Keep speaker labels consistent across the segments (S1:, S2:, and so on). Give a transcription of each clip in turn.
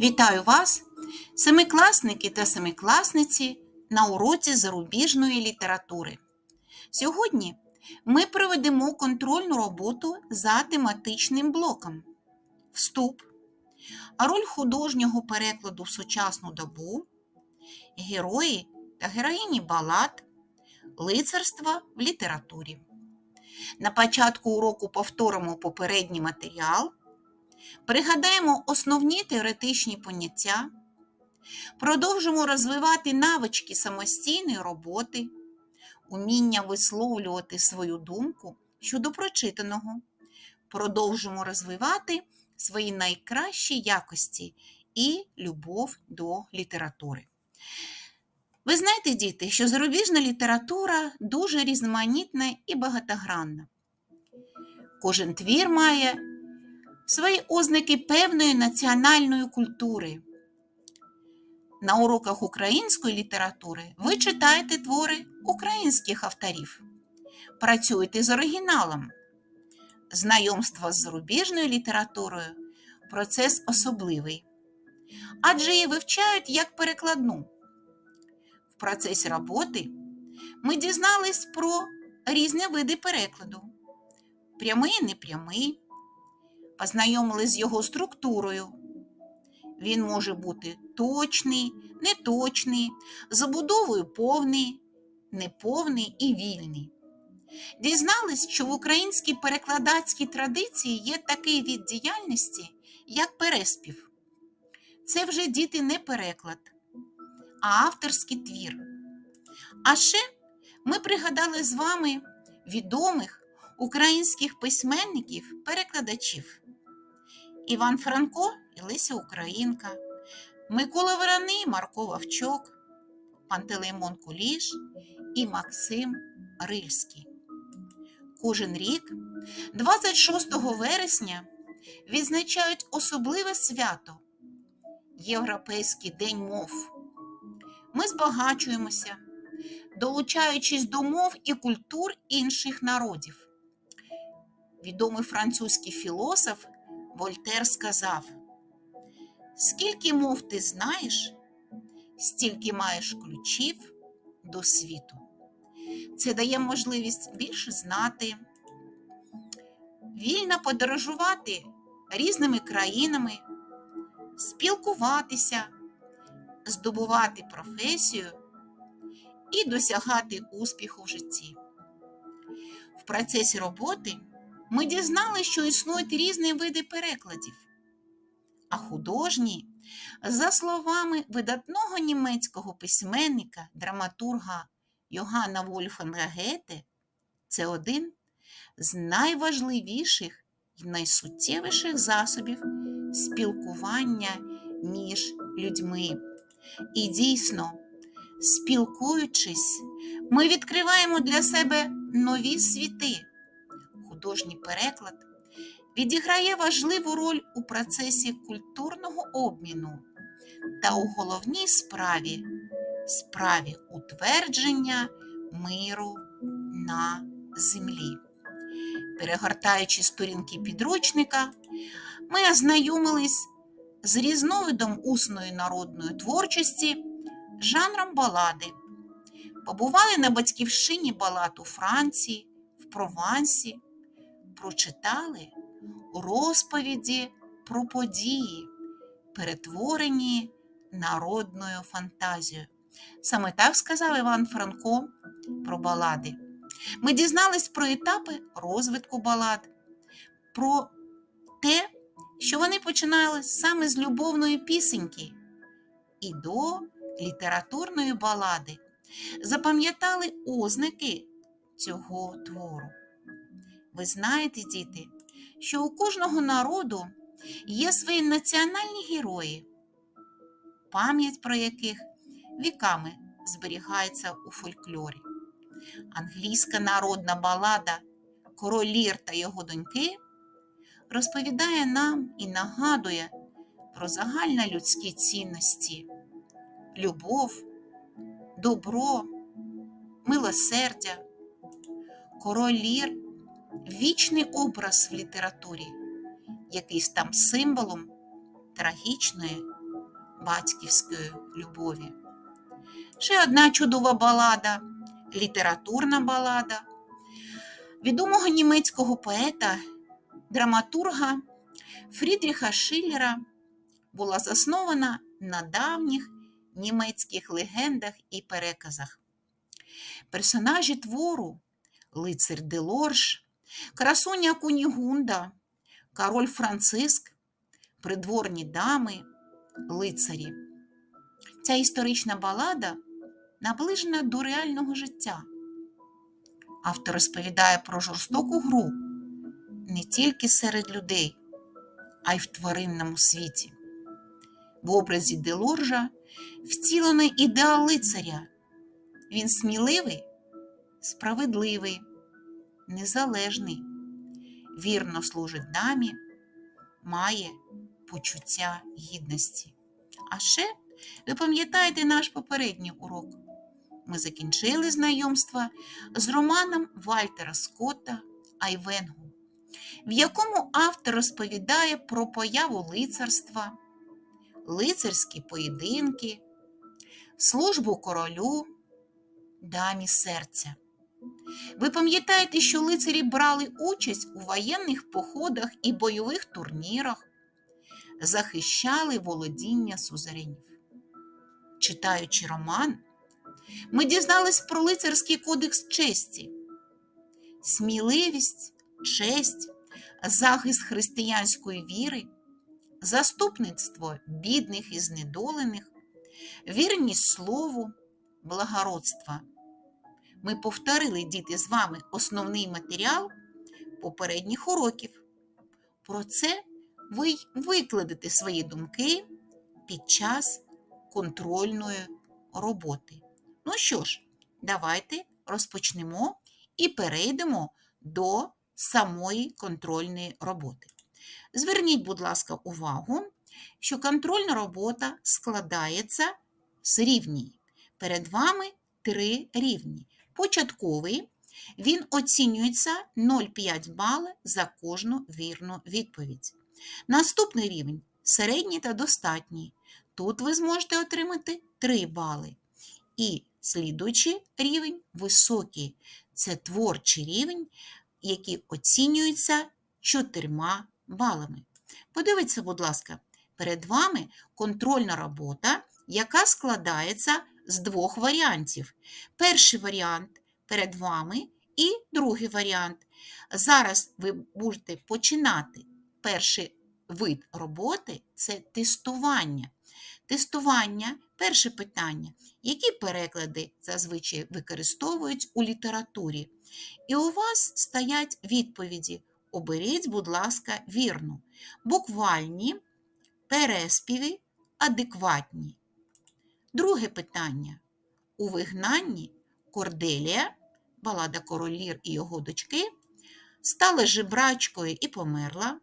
S1: Вітаю вас, семикласники та семикласниці на уроці зарубіжної літератури. Сьогодні ми проведемо контрольну роботу за тематичним блоком. Вступ, роль художнього перекладу в сучасну добу, герої та героїні балад, лицарства в літературі. На початку уроку повторимо попередній матеріал. Пригадаємо основні теоретичні поняття, продовжимо розвивати навички самостійної роботи, уміння висловлювати свою думку щодо прочитаного, продовжимо розвивати свої найкращі якості і любов до літератури. Ви знаєте, діти, що зарубіжна література дуже різноманітна і багатогранна. Кожен твір має свої ознаки певної національної культури. На уроках української літератури ви читаєте твори українських авторів, працюєте з оригіналом. Знайомство з зарубіжною літературою процес особливий, адже її вивчають як перекладну. В процесі роботи ми дізнались про різні види перекладу: прямий і непрямий познайомились з його структурою. Він може бути точний, неточний, забудовою повний, неповний і вільний. Дізнались, що в українській перекладацькій традиції є такий від діяльності, як переспів. Це вже діти не переклад, а авторський твір. А ще ми пригадали з вами відомих українських письменників-перекладачів. Іван Франко і Лися Українка, Микола Вороний, Марко Вовчок, Пантелеймон Куліш і Максим Рильський. Кожен рік, 26 вересня, відзначають особливе свято Європейський день мов. Ми збагачуємося, долучаючись до мов і культур інших народів. Відомий французький філософ Вольтер сказав: Скільки мов ти знаєш, стільки маєш ключів до світу. Це дає можливість більше знати, вільно подорожувати різними країнами, спілкуватися, здобувати професію і досягати успіху в житті. В процесі роботи ми дізналися, що існують різні види перекладів, а художні, за словами видатного німецького письменника, драматурга Йоганна Вольфанга Гете, це один з найважливіших і найсуттєвіших засобів спілкування між людьми. І дійсно, спілкуючись, ми відкриваємо для себе нові світи художній переклад відіграє важливу роль у процесі культурного обміну та у головній справі справі утвердження миру на землі. Перегортаючи сторінки підручника, ми ознайомились з різновидом усної народної творчості, жанром балади, побували на батьківщині балад у Франції, в Провансі, прочитали розповіді про події, перетворені народною фантазією. Саме так сказав Іван Франко про балади. Ми дізнались про етапи розвитку балад, про те, що вони починали саме з любовної пісеньки і до літературної балади. Запам'ятали ознаки цього твору. Ви знаєте, діти, що у кожного народу є свої національні герої, пам'ять про яких віками зберігається у фольклорі. Англійська народна балада Король Лір та його доньки розповідає нам і нагадує про загальнолюдські цінності, любов, добро, милосердя. Король Лір вічний образ в літературі, якийсь там символом трагічної батьківської любові. Ще одна чудова балада, літературна балада відомого німецького поета, драматурга Фрідріха Шиллера була заснована на давніх німецьких легендах і переказах. Персонажі твору лицар Делорж, красуня Кунігунда, король Франциск, придворні дами, лицарі. Ця історична балада наближена до реального життя. Автор розповідає про жорстоку гру не тільки серед людей, а й в тваринному світі. В образі Делоржа втілений ідеал лицаря. Він сміливий, справедливий, незалежний, вірно служить дамі, має почуття гідності. А ще ви пам'ятаєте наш попередній урок? Ми закінчили знайомство з романом Вальтера Скотта Айвенгу, в якому автор розповідає про появу лицарства, лицарські поєдинки, службу королю, дамі серця. Ви пам'ятаєте, що лицарі брали участь у воєнних походах і бойових турнірах, захищали володіння сузеренів. Читаючи роман, ми дізнались про лицарський кодекс честі, сміливість, честь, захист християнської віри, заступництво бідних і знедолених, вірність слову, благородство. Ми повторили діти з вами основний матеріал попередніх уроків. Про це ви викладете свої думки під час контрольної роботи. Ну що ж, давайте розпочнемо і перейдемо до самої контрольної роботи. Зверніть, будь ласка, увагу, що контрольна робота складається з рівній. Перед вами три рівні. Початковий він оцінюється 0,5 бали за кожну вірну відповідь. Наступний рівень середній та достатній. Тут ви зможете отримати 3 бали. І слідуючий рівень високий. Це творчий рівень, який оцінюється 4 балами. Подивіться, будь ласка, перед вами контрольна робота, яка складається з двох варіантів. Перший варіант перед вами і другий варіант. Зараз ви будете починати перший вид роботи це тестування. Тестування перше питання. Які переклади зазвичай використовують у літературі? І у вас стоять відповіді. Оберіть, будь ласка, вірну. Буквальні, переспіви, адекватні. Друге питання. У вигнанні Корделія, балада Королір і його дочки, стала жебрачкою і померла,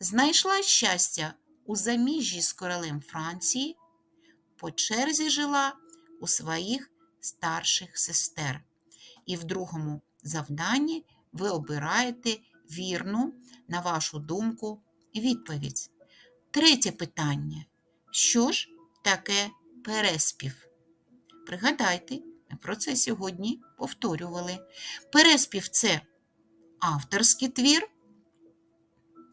S1: знайшла щастя у заміжжі з королем Франції, по черзі жила у своїх старших сестер. І в другому завданні ви обираєте вірну, на вашу думку, відповідь. Третє питання. Що ж таке переспів? Пригадайте, ми про це сьогодні повторювали. Переспів це авторський твір,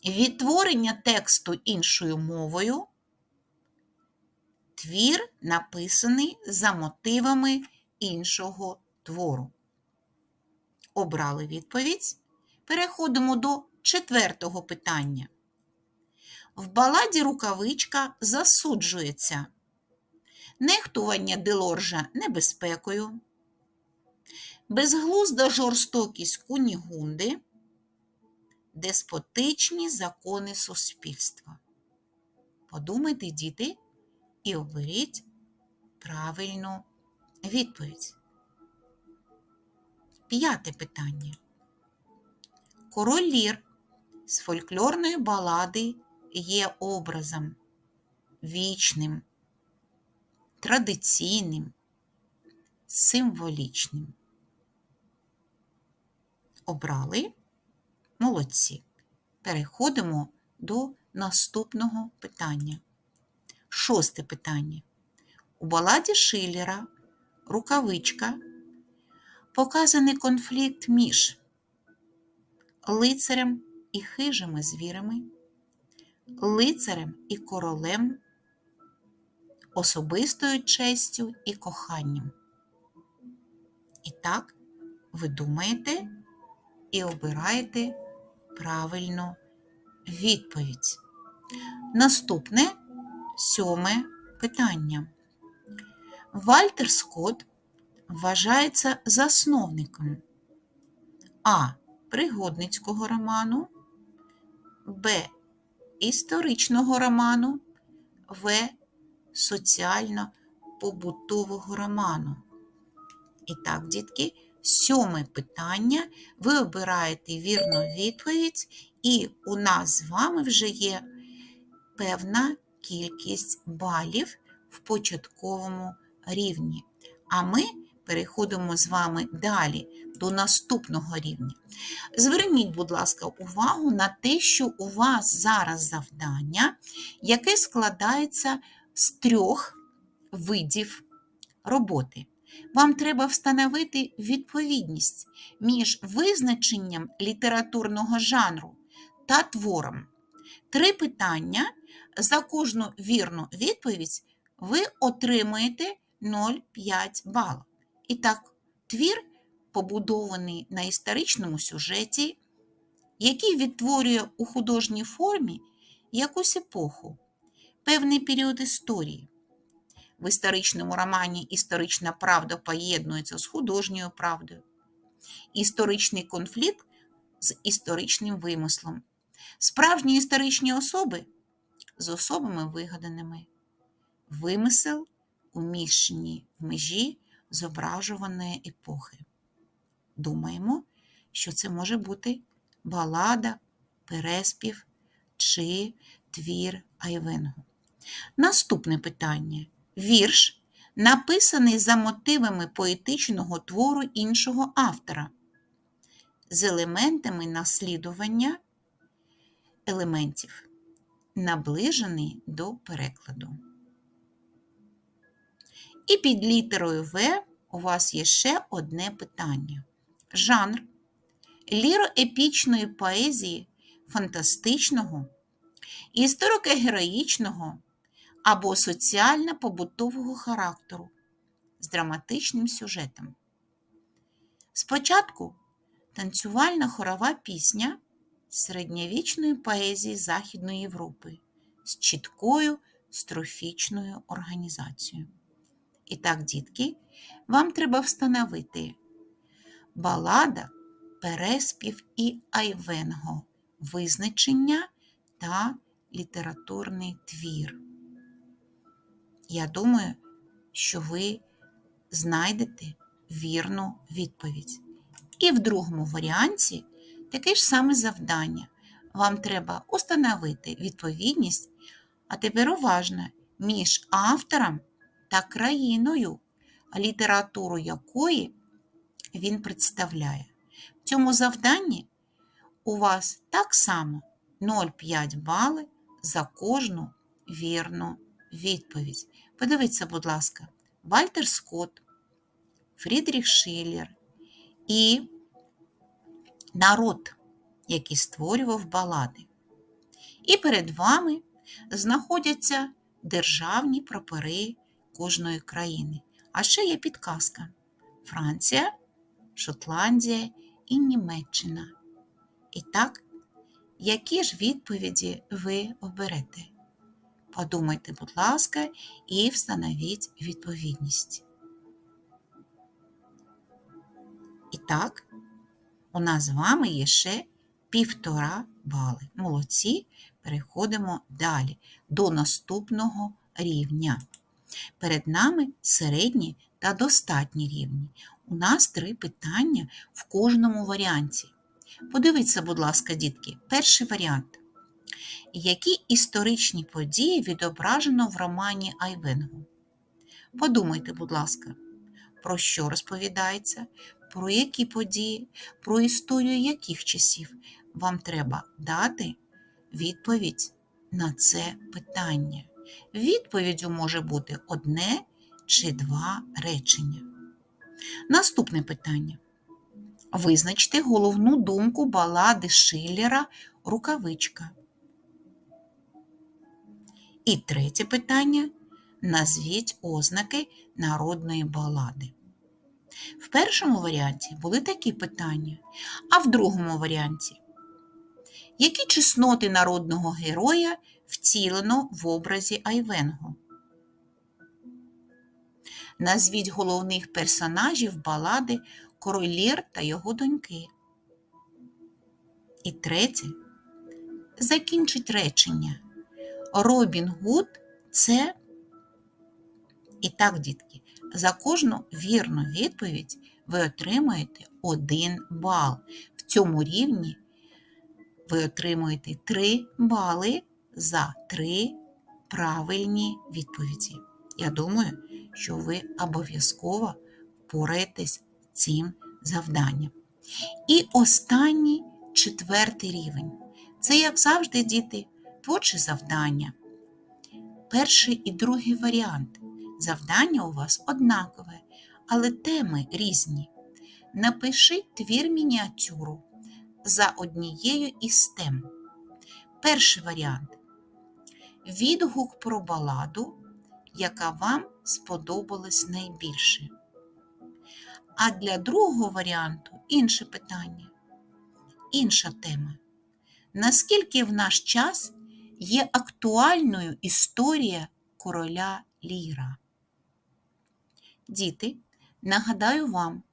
S1: відтворення тексту іншою мовою, твір написаний за мотивами іншого твору. Обрали відповідь. Переходимо до четвертого питання. В баладі рукавичка засуджується нехтування Делоржа небезпекою, безглузда жорстокість кунігунди, деспотичні закони суспільства. Подумайте, діти, і оберіть правильну відповідь. П'яте питання. Король Лір з фольклорної балади є образом вічним, традиційним, символічним. Обрали молодці. переходимо до наступного питання. Шосте питання. У баладі Шиллера рукавичка показаний конфлікт між лицарем і хижими звірами, лицарем і королем, особистою честю і коханням. І так, ви думаєте і обираєте правильну відповідь. Наступне сьоме питання. Вальтер Скотт вважається засновником А. Пригодницького роману, Б. Історичного роману, В. Соціально-побутового роману. І так, дітки, сьоме питання. Ви обираєте вірну відповідь, і у нас з вами вже є певна кількість балів в початковому рівні. А ми переходимо з вами далі до наступного рівня. Зверніть, будь ласка, увагу на те, що у вас зараз завдання, яке складається з трьох видів роботи. Вам треба встановити відповідність між визначенням літературного жанру та твором. Три питання. За кожну вірну відповідь ви отримаєте 0,5 бала. І так, твір побудований на історичному сюжеті, який відтворює у художній формі якусь епоху, певний період історії. В історичному романі історична правда поєднується з художньою правдою, історичний конфлікт з історичним вимислом, справжні історичні особи з особами вигаданими, вимисел уміщені в межі зображуваної епохи. Думаємо, що це може бути балада, переспів чи твір Айвенгу. Наступне питання. Вірш, написаний за мотивами поетичного твору іншого автора, з елементами наслідування елементів, наближений до перекладу. І під літерою В у вас є ще одне питання. Жанр ліроепічної поезії, фантастичного, історико-героїчного або соціально-побутового характеру з драматичним сюжетом. Спочатку танцювальна хорова пісня середньовічної поезії Західної Європи з чіткою строфічною організацією. І так, дітки, вам треба встановити балада, переспів і айвенго, визначення та літературний твір. Я думаю, що ви знайдете вірну відповідь. І в другому варіанті таке ж саме завдання. Вам треба установити відповідність, а тепер уважно між автором та країною, літературу якої він представляє. В цьому завданні у вас так само 0,5 бали за кожну вірну відповідь. Подивіться, будь ласка, Вальтер Скотт, Фрідріх Шиллер і народ, який створював балади. І перед вами знаходяться державні прапори кожної країни. А ще є підказка: Франція, Шотландія і Німеччина. І так, які ж відповіді ви оберете? Подумайте, будь ласка, і встановіть відповідність. І так, у нас з вами є ще півтора бали. Молодці, переходимо далі до наступного рівня. Перед нами середні та достатні рівні. У нас три питання в кожному варіанті. Подивіться, будь ласка, дітки, перший варіант. Які історичні події відображено в романі Айвенгу? Подумайте, будь ласка, про що розповідається, про які події, про історію яких часів. вам треба дати відповідь на це питання. Відповіддю може бути одне чи два речення. Наступне питання. Визначте головну думку балади Шиллера Рукавичка. І третє питання. Назвіть ознаки народної балади. В першому варіанті були такі питання, а в другому варіанті. Які чесноти народного героя втілено в образі Айвенго? Назвіть головних персонажів балади Король Лір та його доньки. І третє. Закінчить речення. Робін Гуд це. І так, дітки, за кожну вірну відповідь ви отримаєте один бал. В цьому рівні ви отримуєте 3 бали за 3 правильні відповіді. Я думаю, що ви обов'язково впораєтесь цим завданням. І останній четвертий рівень. Це, як завжди, діти, творче завдання. Перший і другий варіант. Завдання у вас однакове, але теми різні. Напишіть твір мініатюру за однією із тем. Перший варіант. Відгук про баладу, яка вам сподобалась найбільше. А для другого варіанту інше питання, інша тема. Наскільки в наш час є актуальною історія короля Ліра? Діти, нагадаю вам,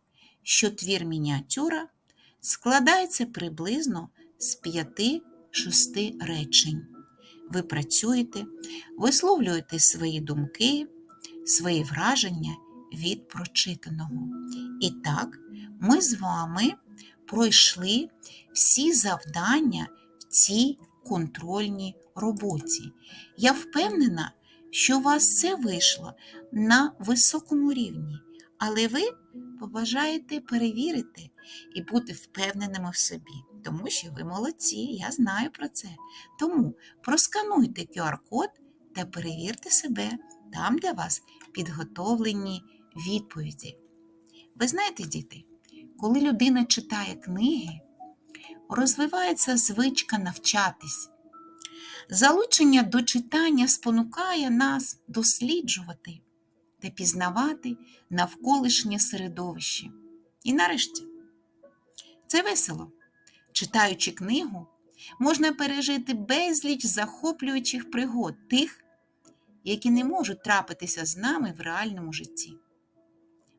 S1: що твір мініатюра складається приблизно з 5-6 речень. Ви працюєте, висловлюєте свої думки, свої враження від прочитаного. І так, ми з вами пройшли всі завдання в цій контрольній роботі. Я впевнена, що у вас все вийшло на високому рівні, але ви побажаєте перевірити і бути впевненими в собі, тому що ви молодці, я знаю про це. Тому проскануйте QR-код та перевірте себе там для вас підготовлені відповіді. Ви знаєте, діти, коли людина читає книги, розвивається звичка навчатись. Залучення до читання спонукає нас досліджувати та пізнавати навколишнє середовище. І нарешті, це весело. Читаючи книгу, можна пережити безліч захоплюючих пригод тих, які не можуть трапитися з нами в реальному житті.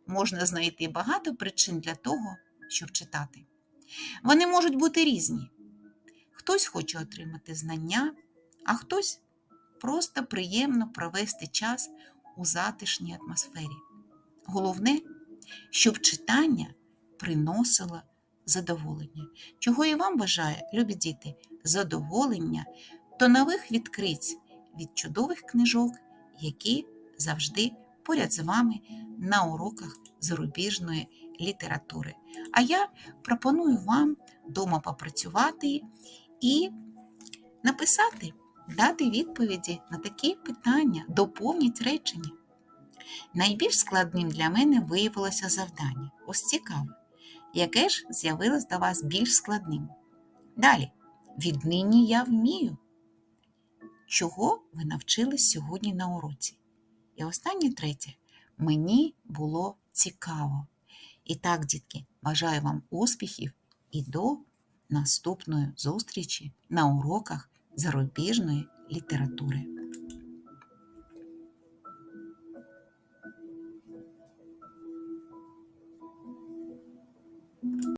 S1: Можна знайти багато причин для того, щоб читати. Вони можуть бути різні. Хтось хоче отримати знання, а хтось просто приємно провести час у затишній атмосфері. Головне, щоб читання приносило задоволення. Чого і вам бажаю, любі діти, задоволення до нових відкриць від чудових книжок, які завжди поряд з вами на уроках зарубіжної літератури. А я пропоную вам вдома попрацювати і написати, дати відповіді на такі питання, доповніть речення. Найбільш складним для мене виявилося завдання. Ось цікаве, яке ж з'явилось до вас більш складним. Далі, віднині я вмію. Чого ви навчились сьогодні на уроці? І останнє третє. Мені було цікаво. І так, дітки, бажаю вам успіхів і до наступної зустрічі на уроках зарубіжної літератури.